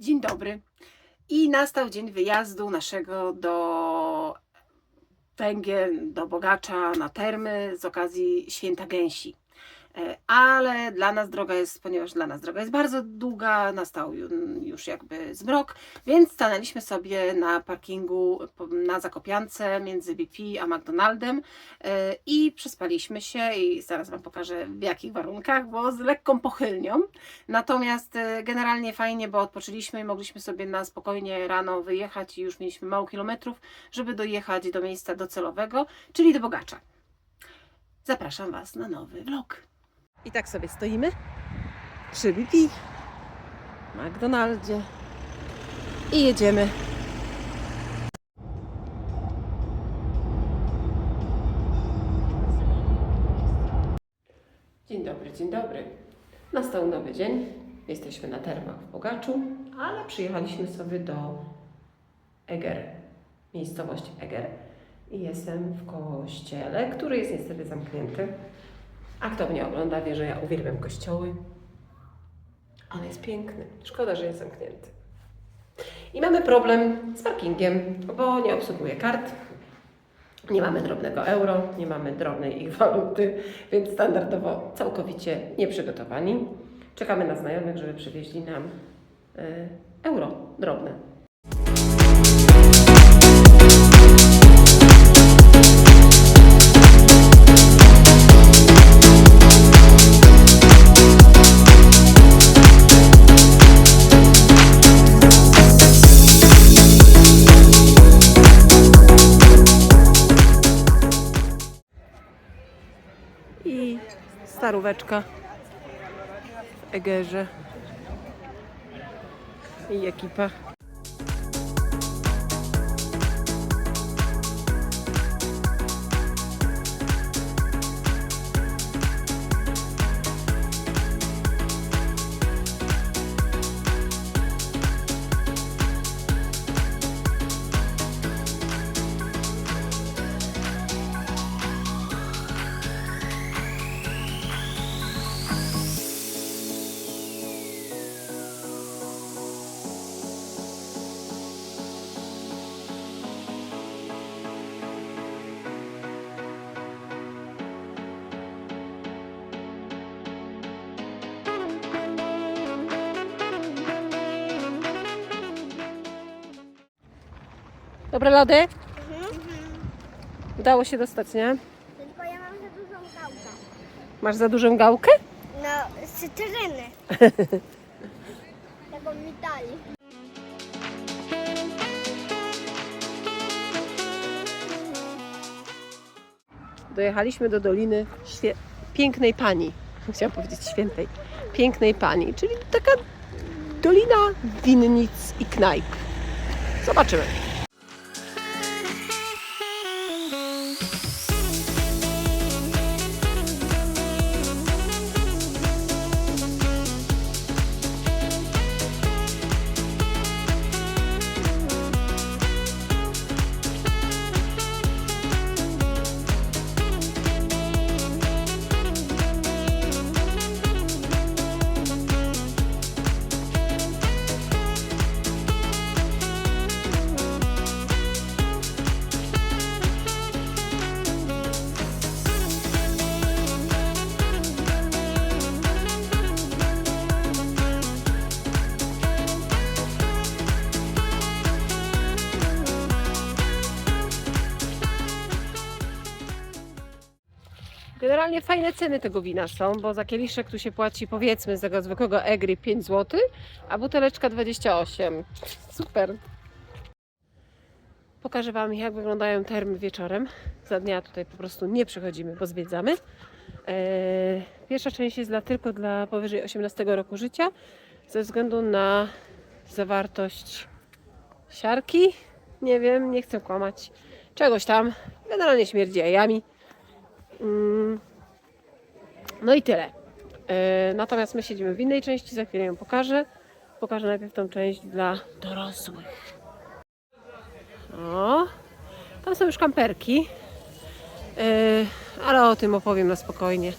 Dzień dobry. I nastał dzień wyjazdu naszego do Węgier, do Bogacza na termy z okazji Święta Gęsi. E, Ale dla nas droga jest, ponieważ dla nas droga jest bardzo długa, nastał ju- już jakby zmrok, więc stanęliśmy sobie na parkingu na Zakopiance między BP a McDonaldem e, i przespaliśmy się i zaraz Wam pokażę w jakich warunkach, bo z lekką pochylnią. Natomiast e, generalnie fajnie, bo odpoczęliśmy i mogliśmy sobie na spokojnie rano wyjechać i już mieliśmy mało kilometrów, żeby dojechać do miejsca docelowego, czyli do Bogacza. Zapraszam Was na nowy vlog. I tak sobie stoimy przy BP, McDonaldzie i jedziemy. Dzień dobry, dzień dobry. Nastał nowy dzień. Jesteśmy na termach w Bogaczu, ale przyjechaliśmy sobie do Eger, miejscowości Eger. I jestem w kościele, który jest niestety zamknięty. A kto mnie ogląda, wie, że ja uwielbiam kościoły. Ale jest piękny. Szkoda, że jest zamknięty. I mamy problem z parkingiem, bo nie obsługuje kart. Nie mamy drobnego euro, nie mamy drobnej ich waluty, więc standardowo całkowicie nieprzygotowani. Czekamy na znajomych, żeby przywieźli nam y, euro drobne. Staróweczka w Egerze. I ekipa. Dobre lody? Udało się dostać, nie? Tylko ja mam za dużą gałkę. Masz za dużą gałkę? No, z cytryny. Taką mi dali. Dojechaliśmy do Doliny Świe- Pięknej Pani. Chciałam powiedzieć Świętej. Pięknej Pani, czyli taka Dolina Winnic i Knajp. Zobaczymy. Fajne ceny tego wina są, bo za kieliszek tu się płaci powiedzmy z tego zwykłego Egri 5 zł, a buteleczka 28. Super. Pokażę Wam jak wyglądają termy wieczorem. Za dnia tutaj po prostu nie przychodzimy, bo zwiedzamy. Eee, Pierwsza część jest dla, tylko dla powyżej 18 roku życia, ze względu na zawartość siarki. Nie wiem, nie chcę kłamać. Czegoś tam. Generalnie śmierdzi jajami. Mm. No i tyle. E, Natomiast my siedzimy w innej części, za chwilę ją pokażę. Pokażę najpierw tą część dla dorosłych. O, tam są już kamperki. E, Ale o tym opowiem na spokojnie.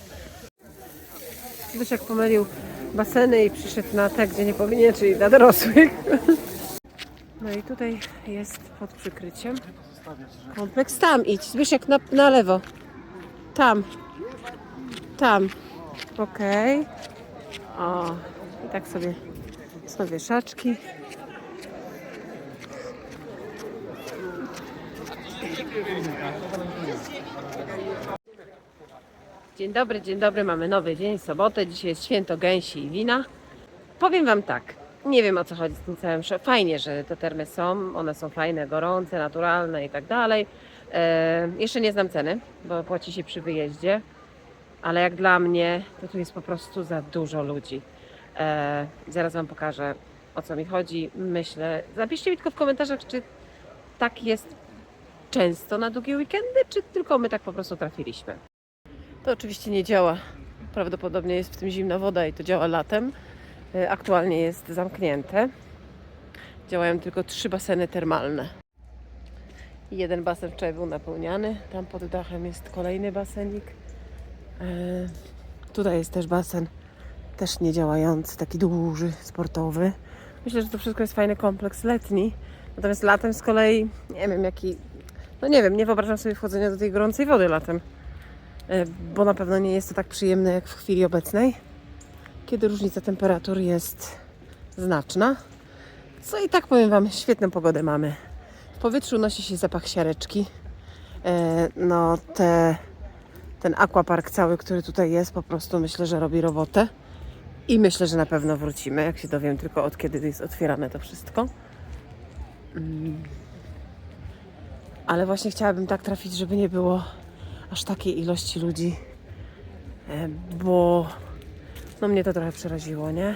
Zbyszek pomylił baseny i przyszedł na te, gdzie nie powinien, czyli dla dorosłych. No i tutaj jest pod przykryciem kompleks. Tam idź, Zbyszek, na, na lewo. Tam. Tam. Okej. O, i tak sobie są wieszaczki. Dzień dobry, dzień dobry. Mamy nowy dzień, sobotę. Dzisiaj jest święto gęsi i wina. Powiem Wam tak. Nie wiem o co chodzi z tym całym. Fajnie, że te termy są. One są fajne, gorące, naturalne i tak dalej. E, jeszcze nie znam ceny, bo płaci się przy wyjeździe. Ale jak dla mnie, to tu jest po prostu za dużo ludzi. E, zaraz Wam pokażę o co mi chodzi. Myślę, zapiszcie mi tylko w komentarzach, czy tak jest często na długie weekendy, czy tylko my tak po prostu trafiliśmy. To oczywiście nie działa. Prawdopodobnie jest w tym zimna woda i to działa latem. E, Aktualnie jest zamknięte. Działają tylko trzy baseny termalne. Jeden basen wczoraj był napełniany. Tam pod dachem jest kolejny basenik. E, Tutaj jest też basen, też niedziałający, taki duży, sportowy. Myślę, że to wszystko jest fajny kompleks letni. Natomiast latem z kolei nie wiem jaki. No nie wiem, nie wyobrażam sobie wchodzenia do tej gorącej wody latem. E, Bo na pewno nie jest to tak przyjemne jak w chwili obecnej, kiedy różnica temperatur jest znaczna. Co i tak powiem Wam, świetną pogodę mamy. W powietrzu unosi się zapach siareczki. E, No te, ten aquapark cały, który tutaj jest, po prostu myślę, że robi robotę. I myślę, że na pewno wrócimy, jak się dowiem tylko od kiedy jest otwierane to wszystko. Mm. Ale właśnie chciałabym tak trafić, żeby nie było aż takiej ilości ludzi, e, bo no mnie to trochę przeraziło, nie?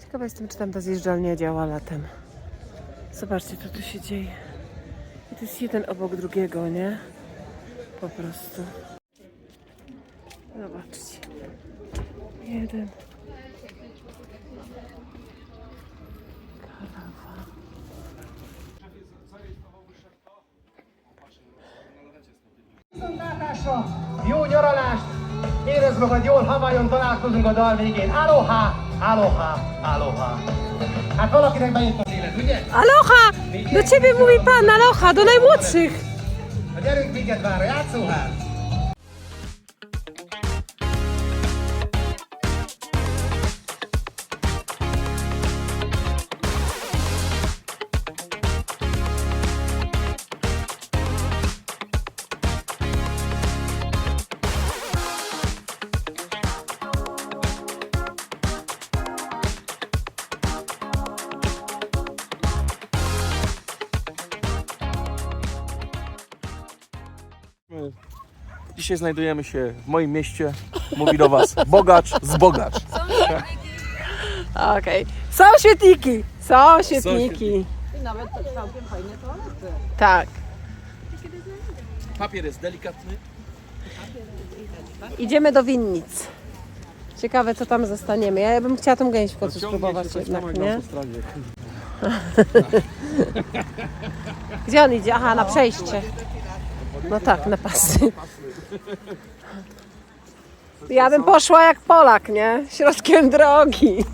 Ciekawa jestem, czy tam ta zjeżdżalnia działa latem. Zobaczcie, co tu się dzieje. I to jest jeden obok drugiego, nie? Po prostu. Zobaczcie. Jeden. Karawa. Viszontlátásra, jó nyaralást, érezd magad jól, havajon találkozunk a dal végén. Aloha, aloha, aloha. Hát valakinek bejött az élet, ugye? Aloha! Do ciebie mówi pan, aloha, do najmłodszych! Na gyerünk minket vár a játszóház. Dzisiaj znajdujemy się w moim mieście. Mówi do Was bogacz z bogacz. Okej. Są świetniki! Są świetniki. świetniki. Tak. Papier jest delikatny. Idziemy do winnic. Ciekawe, co tam zostaniemy. Ja bym chciała tą gęś w końcu spróbować jednak, nie? Gdzie on idzie? Aha, na przejście. No tak, na pasy. Ja bym poszła jak Polak, nie? Środkiem drogi.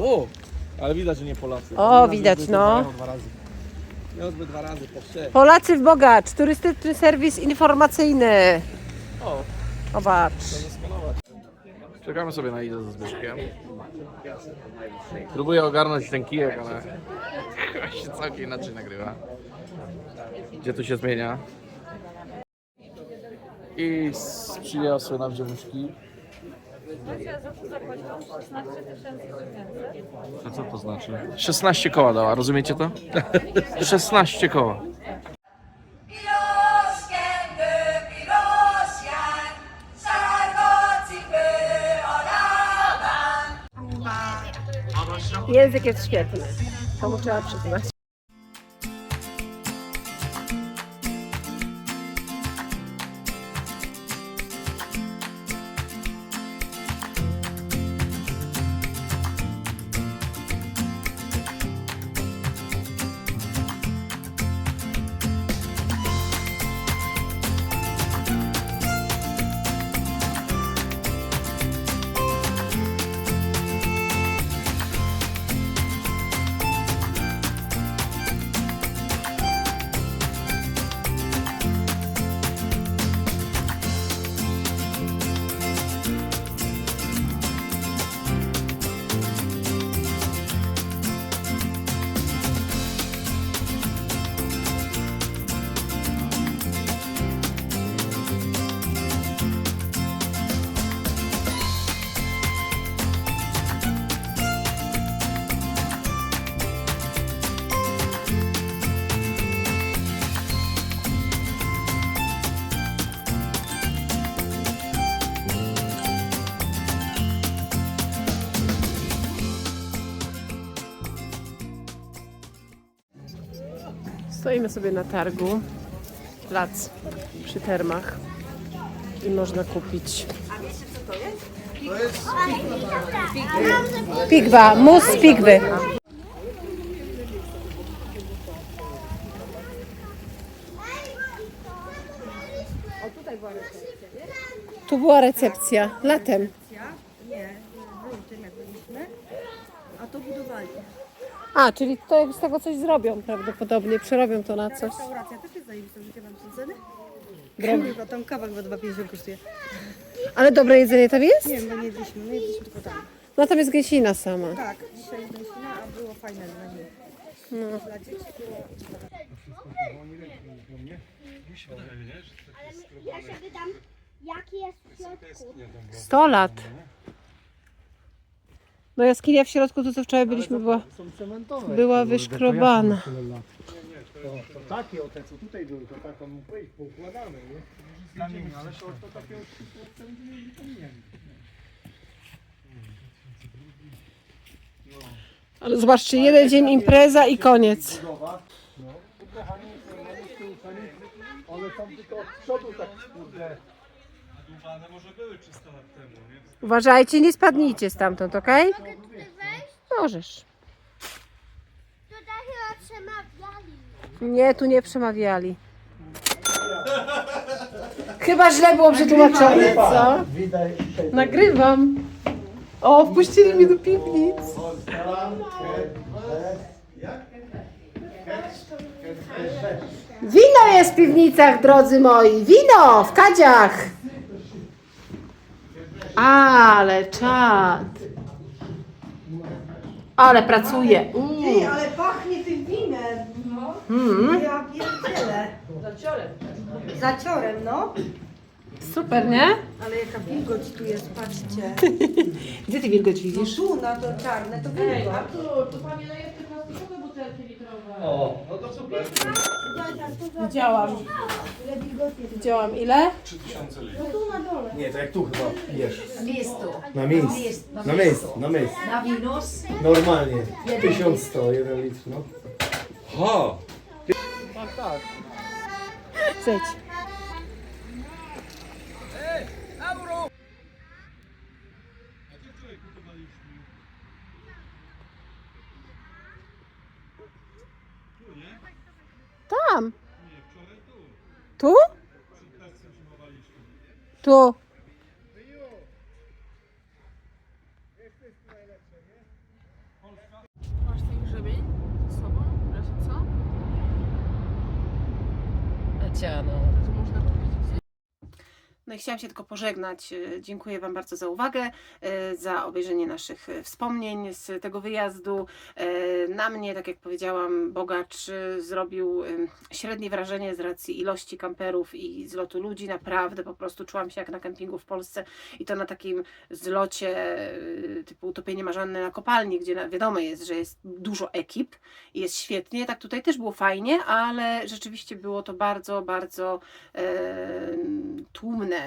O! Ale widać, że nie Polacy. O, widać, no. Dwa razy. Dwa razy po. Polacy w Bogacz, turystyczny serwis informacyjny. O, Zobacz. czekamy sobie na Idę ze Zbyszkiem. Próbuję ogarnąć ten kijek, ale chyba się całkiem inaczej nagrywa. Gdzie tu się zmienia? I z- przyniosły nam ziemniczki. A co to znaczy? 16 koła dała, rozumiecie to? 16 koła. Język jest świetny. To mu trzeba przyznać. Stoimy sobie na targu. Plac przy termach. I można kupić. Pigwa, mus z pigwy. Tu była recepcja latem. Nie, w lutym jak byliśmy, a to budowali. A, czyli to z tego coś zrobią prawdopodobnie, przerobią to na coś. Restauracja też jest zajebista, że wam są ceny? Drogie. Chyba tam kawa chyba 2,50 kosztuje. Ale dobre jedzenie tam jest? Nie wiem, bo nie jedliśmy, my jedliśmy tylko tam. No tam jest gęsina sama. Tak, dzisiaj jest gęsina, a było fajne dla niej. No. Dla dzieci było... Ja się wydam, jaki jest w środku. 100 lat. No jaskinia w środku, to co wczoraj byliśmy, była, była wyszkrobana. To, to takie o te co tutaj były, to taką powiedzieć, poukładane, nie? Ale to, to takie Ale zobaczcie, jeden dzień impreza i koniec. budowa. No, tu kochani, one są tylko od przodu tak kurde. Uważajcie, nie spadnijcie stamtąd, okej? Możesz. Tutaj chyba przemawiali. Nie, tu nie przemawiali. Chyba źle było przetłumaczone, co? Widać tutaj. Nagrywam. O, wpuścili mnie do piwnic. Wino jest w piwnicach, drodzy moi. Wino w kadziach. Ale czad. Ale pracuje. Ej, ale pachnie tym winem. No. Mm, Ja pierdzielę. Zaciorem. Zaciorem, no. super, nie? Ale jaka wilgoć tu jest, patrzcie. Gdzie ty wilgoć widzisz? Tu na to czarne to wilgoć. Widziałam. Widziałam ile? Nie, to jak tu chyba pijesz. Na miejscu. Na miejscu. Na miejscu. Na miejscu. Na winus. Normalnie. 1100, jeden litr, no. Zejdź. Tam. Tu? Tu. Masz ten grzebień ze sobą? W razie co? Leciano. To można kupić. No i chciałam się tylko pożegnać. E, Dziękuję Wam bardzo za uwagę, e, za obejrzenie naszych e, wspomnień z tego wyjazdu. Na mnie, tak jak powiedziałam, Bogacz zrobił średnie wrażenie z racji ilości kamperów i zlotu ludzi. Naprawdę po prostu czułam się jak na kempingu w Polsce i to na takim zlocie typu utopienie marzanne na kopalni, gdzie wiadomo jest, że jest dużo ekip i jest świetnie. Tak tutaj też było fajnie, ale rzeczywiście było to bardzo, bardzo e, tłumne.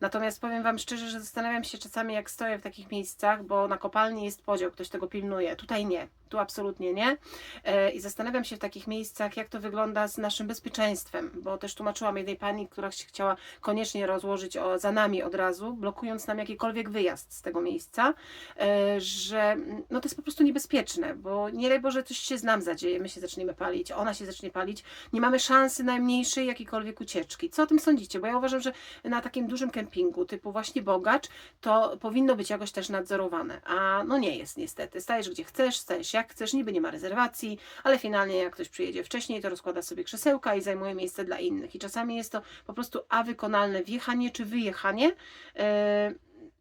Natomiast powiem Wam szczerze, że zastanawiam się czasami, jak stoję w takich miejscach, bo na kopalni jest podział, ktoś tego pilnuje. Tutaj nie, tu absolutnie nie. E, I zastanawiam się w takich miejscach, jak to wygląda z naszym bezpieczeństwem, bo też tłumaczyłam jednej pani, która się chciała koniecznie rozłożyć o, za nami od razu, blokując nam jakikolwiek wyjazd z tego miejsca, e, że mm, no to jest po prostu niebezpieczne, bo nie daj Boże, coś się z nam zadzieje, my się zaczniemy palić, ona się zacznie palić, nie mamy szansy najmniejszej jakiejkolwiek ucieczki. Co o tym sądzicie? Bo ja uważam, że na takim dużym kempingu, typu właśnie Bogacz, to powinno być jakoś też nadzorowane. A no nie jest niestety. Stajesz gdzie chcesz, stajesz jak chcesz, niby nie ma rezerwacji, ale finalnie jak ktoś przyjedzie wcześniej, to rozkłada sobie krzesełka i zajmuje miejsce dla innych. I czasami jest to po prostu a wykonalne wjechanie czy wyjechanie. Yy,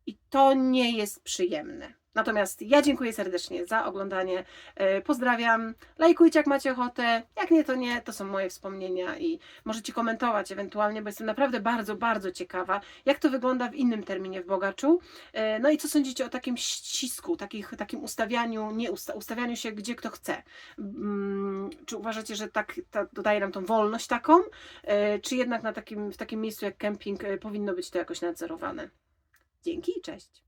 I to nie jest przyjemne. Natomiast ja dziękuję serdecznie za oglądanie. Yy, Pozdrawiam. Lajkujcie jak macie ochotę. Jak nie, to nie. To są moje wspomnienia i możecie komentować ewentualnie, bo jestem naprawdę bardzo, bardzo ciekawa, jak to wygląda w innym terminie w Bogaczu. E, No i co sądzicie o takim ścisku, takich, takim ustawianiu, nie usta, ustawianiu się gdzie kto chce? Mm, Czy uważacie, że tak ta, dodaje nam tą wolność taką, E, czy jednak na takim, w takim miejscu jak kemping e, powinno być to jakoś nadzorowane? Dzięki i cześć.